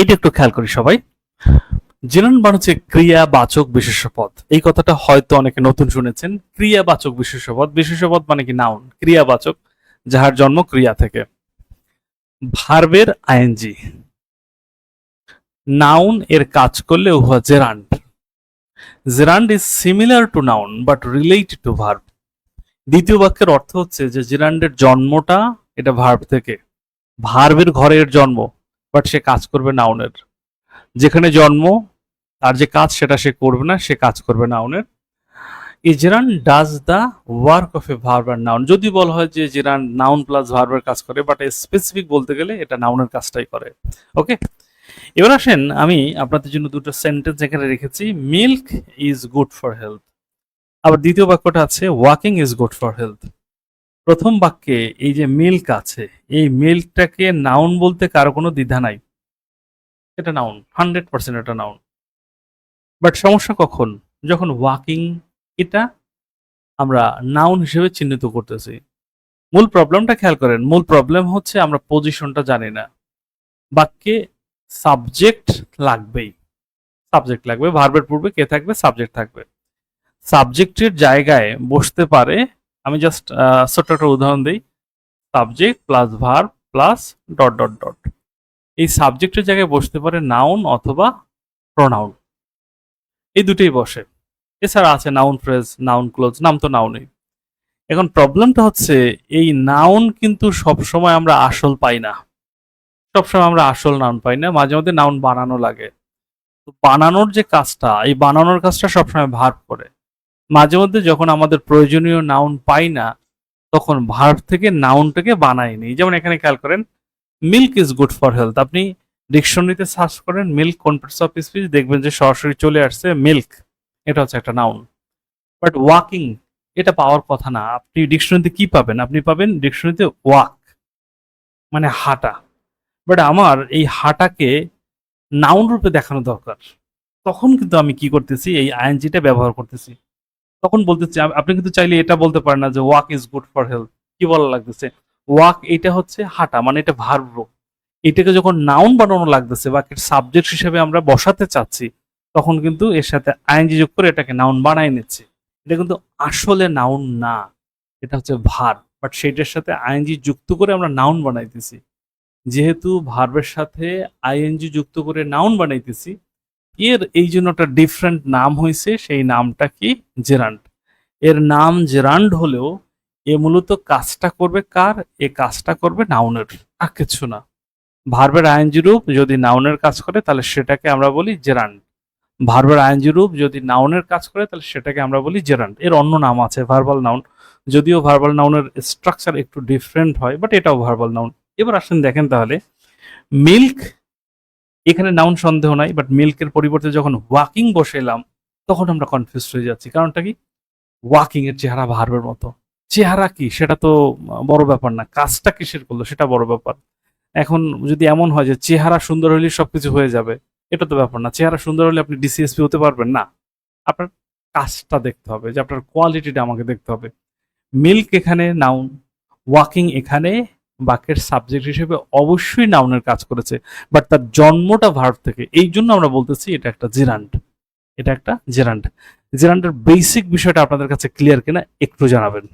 এটা একটু খেয়াল করি সবাই। জেনারেল মানে হচ্ছে ক্রিয়াবাচক বিশেষ্যপদ এই কথাটা হয়তো অনেকে নতুন শুনেছেন। ক্রিয়াবাচক বিশেষ্যপদ বিশেষ্যপদ মানে কি? নাউন ক্রিয়াবাচক, যাহার জন্ম ক্রিয়া থেকে। ভার্বের আইএনজি। নাউন এর কাজ করলে উহা gerund gerund is similar to noun but related to verb দ্বিতীয় বাক্যের অর্থ হচ্ছে যে জেরান্ডের জন্মটা এটা ভার্ব থেকে। ভার্বের ঘরের জন্ম। বাট সে কাজ করবে নাউনের। যেখানে জন্ম, তার যে কাজ সেটা সে করবে না, সে কাজ করবে নাউনের। এই gerund does the work of a verb R noun যদি বলা হয় যে জেরান নাউন প্লাস ভার্বের কাজ করে বাট স্পেসিফিক বলতে গেলে এটা নাউনের কাজটাই করে। ওকে এবার আসেন আমি আপনাদের জন্য দুটো সেন্টেন্স এখানে রেখেছি। Milk is good for health আবার দ্বিতীয় বাক্যটা আছে walking is good for health প্রথম বাক্যে এই যে মিল্ক আছে, এই মিল্কটাকে নাউন বলতে কারও কোনো দ্বিধা নাই। এটা নাউন হান্ড্রেড পার্সেন্ট এটা নাউন বাট সমস্যা কখন? যখন ওয়াকিং এটা আমরা নাউন হিসেবে চিহ্নিত করতেছি। মূল প্রবলেমটা খেয়াল করেন, মূল প্রবলেম হচ্ছে আমরা পজিশনটা জানি না। বাক্যে সাবজেক্ট লাগবেই। সাবজেক্ট লাগবে ভার্বের পূর্বে কে থাকবে? সাবজেক্ট থাকবে। সাবজেক্টের জায়গায় বসতে পারে আমি জাস্ট ছোট্ট একটা উদাহরণ দিই। Subject plus verb plus dot dot dot এই সাবজেক্টের জায়গায় বসতে পারে নাউন অথবা প্রনাউন এই দুটোই বসে। এছাড়া আছে নাউন ফ্রেজ নাউন ক্লোজ নাম তো নাউনই এখন প্রবলেমটা হচ্ছে, এই নাউন কিন্তু সবসময় আমরা আসল পাই না। সবসময় আমরা আসল নাউন পাই না, মাঝে মধ্যে নাউন বানানো লাগে। তো বানানোর যে কাজটা, এই বানানোর কাজটা সবসময় ভার্ব করে। মাঝে মধ্যে যখন আমাদের প্রয়োজনীয় নাউন পাই না, তখন ভার্ব থেকে নাউনটাকে বানাই নিই। যেমন এখানে খেয়াল করেন milk is good for health আপনি ডিকশনারিতে সার্চ করেন মিল্ক কোন পার্টস অফ স্পিচ দেখবেন যে সরাসরি চলে আসছে মিল্ক এটা হচ্ছে একটা নাউন বাট ওয়াকিং এটা পাওয়ার কথা না। আপনি ডিকশনারিতে কি পাবেন? আপনি পাবেন ডিকশনারিতে ওয়াক মানে হাঁটা। বাট আমার এই হাঁটাকে নাউন রূপে দেখানো দরকার। তখন কিন্তু আমি কি করতেছি? এই আইএনজিটা ব্যবহার করতেছি। তখন বলতেছি, আপ- আপনি কিন্তু চাইলে এটা বলতে পারেন না যে walk is good for health কি বলা লাগতেছে? ওয়াক এটা হচ্ছে হাঁটা মানে এটা ভার্ব এটাকে যখন নাউন বানানো লাগতেছে বা সাবজেক্ট হিসেবে আমরা বসাতে চাচ্ছি, তখন কিন্তু এর সাথে আইনজি যোগ করে এটাকে নাউন বানাই নিচ্ছে। এটা কিন্তু আসলে নাউন না, এটা হচ্ছে ভার বাট সেটার সাথে আইএনজি যুক্ত করে আমরা নাউন বানাইতেছি। যেহেতু ভার্বের সাথে আইএনজি যুক্ত করে নাউন বানাইতেছি এর এই জন্য একটা ডিফারেন্ট নাম হয়েছে, সেই নামটা কি? জেরান্ড এর নাম জেরান্ড হলেও এ মূলত কাজটা করবে কার? এ কাজটা করবে নাউনের আর কিছু না। ভার্বের আইএনজি রূপ যদি নাউনের কাজ করে, তাহলে সেটাকে আমরা বলি জেরান্ড ভার্বের আইএনজি রূপ যদি নাউনের কাজ করে, তাহলে সেটাকে আমরা বলি জেরান্ড এর অন্য নাম আছে ভার্বাল নাউন যদিও ভার্বাল নাউনের স্ট্রাকচার একটু ডিফারেন্ট হয় বাট এটাও ভার্বাল নাউন এবার আসেন দেখেন তাহলে মিল্ক এখানে নাউন সন্দেহ নাই বাট মিল্কের পরিবর্তে যখন ওয়াকিং বসাইলাম, তখন আমরা কনফিউজ হয়ে যাচ্ছি। কারণটা কি? ওয়াকিং এর চেহারা ভার্বের মতো। চেহারা কি? সেটা তো বড় ব্যাপার না। কাজটা কিসের করল? সেটা বড় ব্যাপার। এখন যদি এমন হয় যে চেহারা সুন্দর হলে সবকিছু হয়ে যাবে, এটা তো ব্যাপার না। চেহারা সুন্দর হলে আপনি ডিসিএসপি হতে পারবেন না। আপনার কাজটা দেখতে হবে, যে আপনার কোয়ালিটিটা আমাকে দেখতে হবে। মিল্ক এখানে নাউন ওয়াকিং এখানে বাক্যের সাবজেক্ট হিসেবে অবশ্যই নাউনের কাজ করেছে। বাট তার জন্মটা ভার্ব থেকে। এই জন্য আমরা বলতেছি এটা একটা জিরান্ড এটা একটা জেরান্ড জেরান্ডের বেসিক বিষয়টা আপনাদের কাছে ক্লিয়ার কিনা একটু জানাবেন।